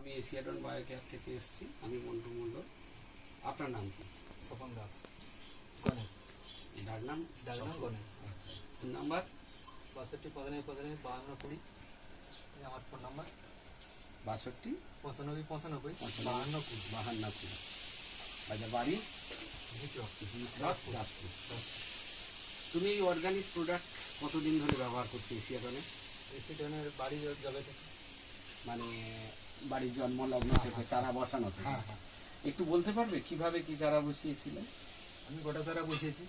আমি এশিয়াডন বায়োকেয়ার থেকে এসেছি। আমি মন্টু মণ্ডল। আপনার নাম কি? স্বপন দাস। গণেশ। ডাক নাম? ডাকনাম গণেশ। Phone number? বাষট্টি পঁচানব্বই পঁচানব্বই বাহান্ন কুড়ি। আমার ফোন নাম্বার। বাষট্টি? পঁচানব্বই পঁচানব্বই। বাহান্ন কুড়ি। বাহান্ন কুড়ি। আচ্ছা বাড়ি? তুমি এই অর্গানিক প্রোডাক্ট কতদিন ধরে ব্যবহার করছ এশিয়াডনে এসিডনের বাড়ি জবে থেকে মানে বাড়ির জন্ম লগ্ন থেকে চারা বসানো থেকে। হ্যাঁ হ্যাঁ। একটু বলতে পারবে কীভাবে কি চারা বসিয়েছিলেন? আমি গোটা চারা বসিয়েছি।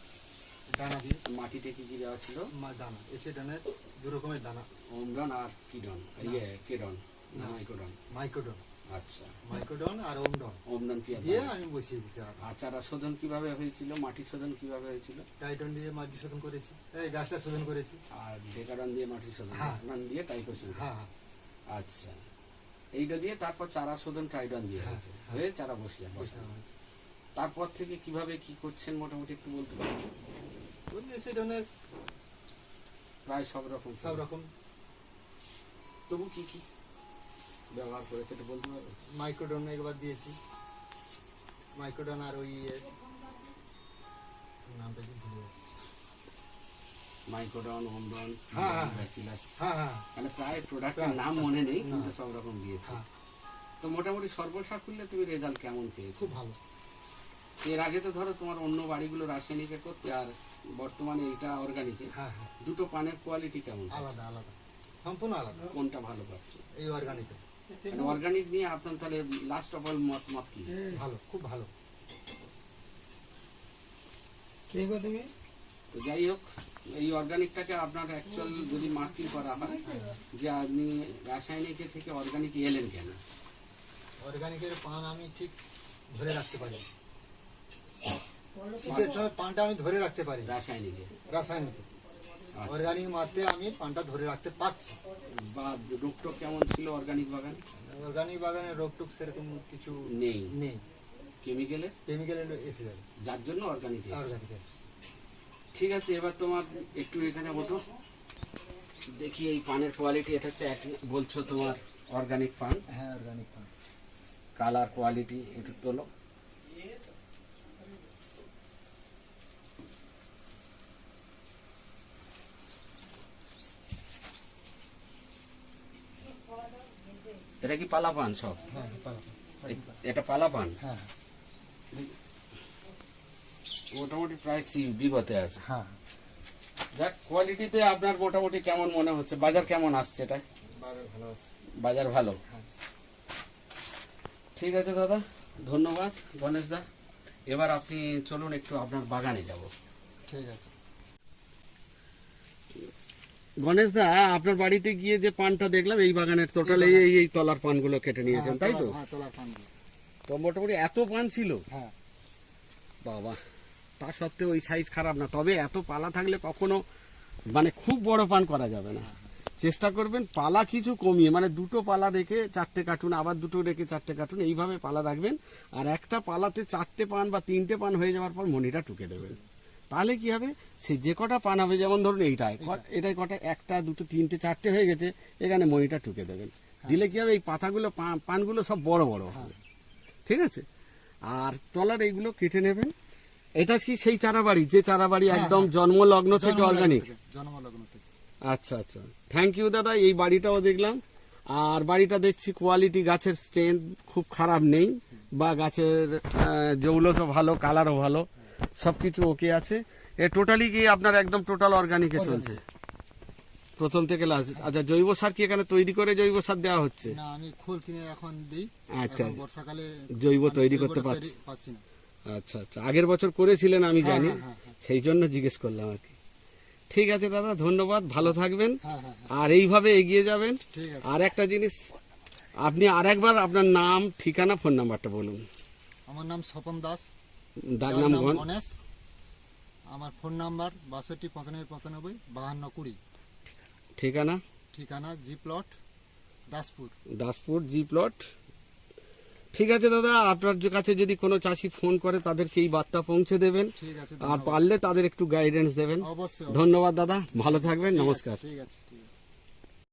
দানা দিয়ে। মাটিতে কি কি দেওয়া ছিল? মা দানা। এসিডনের দু রকমের দানা। ওমডন আর কিডন ইয়ে কেডন মাইক্রোডন? মাইক্রোডন। আচ্ছা। মাইক্রোডন আর ওমডন ওমডন পিয়া দিয়ে আমি বসিয়েছি চারা। আর চারা শোধন কীভাবে হয়েছিল? মাটি শোধন কীভাবে হয়েছিল? টাইটন দিয়ে মাটি শোধন করেছি। এই গাছটা শোধন করেছি। আর ডেকাডন দিয়ে মাটি শোধন। হ্যাঁ। দিয়ে হ্যাঁ হ্যাঁ। আচ্ছা। এইটা দিয়ে তারপর চারা শোধন ট্রাইডন দিয়ে হ্যাঁ, হয়েছে হ্যাঁ। হয়ে চারা বসিয়ে বসানো হয়েছে। তারপর থেকে কীভাবে কি করছেন মোটামুটি একটু বলতে পারবেন ওই এসিডনের প্রায় সব রকম সব রকম তবু কি কি ব্যবহার করেছে একটু বলতে পারবেন মাইক্রোডন একবার দিয়েছি মাইক্রোডন আর ওই নামটা কি ভুলে যাচ্ছি। মাইক্রোডন হ্যাঁ, হ্যাঁ। হ্যাঁ। হ্যাঁ মানে প্রায় প্রোডাক্টের নাম মনে নেই কিন্তু হ্যাঁ। সব রকম দিয়েছে। হ্যাঁ। তো মোটামুটি সর্বসাকুল্যে তুমি রেজাল্ট কেমন পেয়েছ? খুব ভালো। এর আগে তো ধরো তোমার অন্য বাড়িগুলো রাসায়নিকে করতে আর বর্তমানে এটা অর্গানিকে হ্যাঁ দুটো পানের কোয়ালিটি কেমন আলাদা আলাদা। সম্পূর্ণ আলাদা। কোনটা ভালো পাচ্ছ? এই অর্গানিকে অর্গানিক নিয়ে আপনার তাহলে লাস্ট অফ অল মত মত কি? ভালো খুব ভালো। কে গো তুমি? তো যাই হোক এই অর্গানিকটাকে আপনার অ্যাকচুয়াল যদি মার্কিং করা হয় যে আপনি রাসায়নিকের থেকে অর্গানিক এলেন কেন? অর্গানিকের পান আমি ঠিক ধরে রাখতে পারি। শীতের সময় পানটা আমি ধরে রাখতে পারি। রাসায়নিকে? রাসায়নিকে। আচ্ছা। অর্গানিক মারতে আমি পানটা ধরে রাখতে পারছি। বা রোগটোক কেমন ছিল অর্গানিক বাগান? অর্গানিক বাগানে রোগ টুক সেরকম কিছু নেই। নেই। কেমিক্যালে কেমিক্যাল এসে যাবে। যার জন্য অর্গানিক অর্গানিক ঠিক আছে এবার তোমার একটু এখানে ওঠো দেখি এই পানের কোয়ালিটি এটা হচ্ছে বলছো তোমার অর্গানিক পান? হ্যাঁ অর্গানিক পান। কালার কোয়ালিটি একটু তোলো। এটা কি পালা পান সব? হ্যাঁ এটা পালা পান হ্যাঁ। মোটামুটি প্রায় চি- বিগতে আছে। হ্যাঁ। দেখ কোয়ালিটিতে আপনার মোটামুটি কেমন মনে হচ্ছে? বাজার কেমন আসছে এটা? বাজার ভালো বাজার ভালো? হ্যাঁ। ঠিক আছে দাদা ধন্যবাদ। গণেশ দা এবার আপনি চলুন একটু আপনার বাগানে যাব। ঠিক আছে। গণেশ দা আপনার বাড়িতে গিয়ে যে পানটা দেখলাম এই বাগানের টোটাল এই এই- তলার পানগুলো কেটে নিয়েছেন তাই তো? হ্যাঁ তো মোটামুটি এত পান ছিল? হ্যাঁ। বাবা। তা সত্ত্বেও ওই সাইজ খারাপ না। তবে এত পালা থাকলে কখনো মানে খুব বড় পান করা যাবে না। চেষ্টা করবেন পালা কিছু কমিয়ে মানে দুটো পালা রেখে চারটে কার্টুন আবার দুটো রেখে চারটে কার্টুন এইভাবে পালা রাখবেন। আর একটা পালাতে চারটে পান বা তিনটে পান হয়ে যাওয়ার পর মনিটা টুকে দেবেন। তাহলে কি হবে? সে যে কটা পান হবে যেমন ধরুন এইটায় ক- এটাই কটা একটা দুটো তিনটে চারটে হয়ে গেছে এখানে মনিটা টুকে দেবেন। দিলে কি হবে? এই পাতাগুলো পানগুলো সব বড় বড় হবে। ঠিক আছে? আর তলার এইগুলো কেটে নেবেন। এটা কি সেই চারাবাড়ি যে চারাবাড়ি একদম জন্মলগ্ন থেকে অর্গানিক জন্মলগ্ন থেকে। আচ্ছা আচ্ছা। থ্যাংক ইউ দাদা এই বাড়িটাও দেখলাম। আর বাড়িটা দেখছি কোয়ালিটি গাছের স্ট্রেংথ খুব খারাপ নেই বা গাছের জৌলসও ভালো কালারও ভালো সবকিছু ওকে আছে। এ টোটালি কি আপনার একদম টোটাল অর্গানিকে চলছে? প্রথম থেকে লাস্ট আচ্ছা জৈব সার কি এখানে তৈরি করে জৈব সার দেওয়া হচ্ছে? না আমি খোল কিনে এখন দিই। আচ্ছা। বর্ষাকালে জৈব তৈরি করতে পারছি। পারছি না। আচ্ছা আচ্ছা। আগের বছর করেছিলেন আমি জানি। হ্যাঁ, হ্যাঁ, হ্যাঁ। সেই জন্য জিজ্ঞেস করলাম আর কি। ঠিক আছে দাদা ধন্যবাদ ভালো থাকবেন। আর এইভাবে এগিয়ে যাবেন। ঠিক আর একটা জিনিস আপনি আর একবার আপনার নাম ঠিকানা ফোন নাম্বারটা বলুন। আমার নাম স্বপন দাস। ডাক নাম নাম গণেশ। আমার ফোন নাম্বার বাষট্টি পঁচানব্বই পঁচানব্বই বাহান্ন কুড়ি। ঠিকানা? ঠিকানা G plot Daspur. Daspur G plot. ঠিক আছে দাদা আপনার কাছে যদি কোনো চাষি ফোন করে তাদেরকে এই বার্তা পৌঁছে দেবেন। আর পারলে তাদের একটু গাইডেন্স দেবেন। অবশ্যই ধন্যবাদ দাদা ভালো থাকবেন নমস্কার। ঠিক আছে।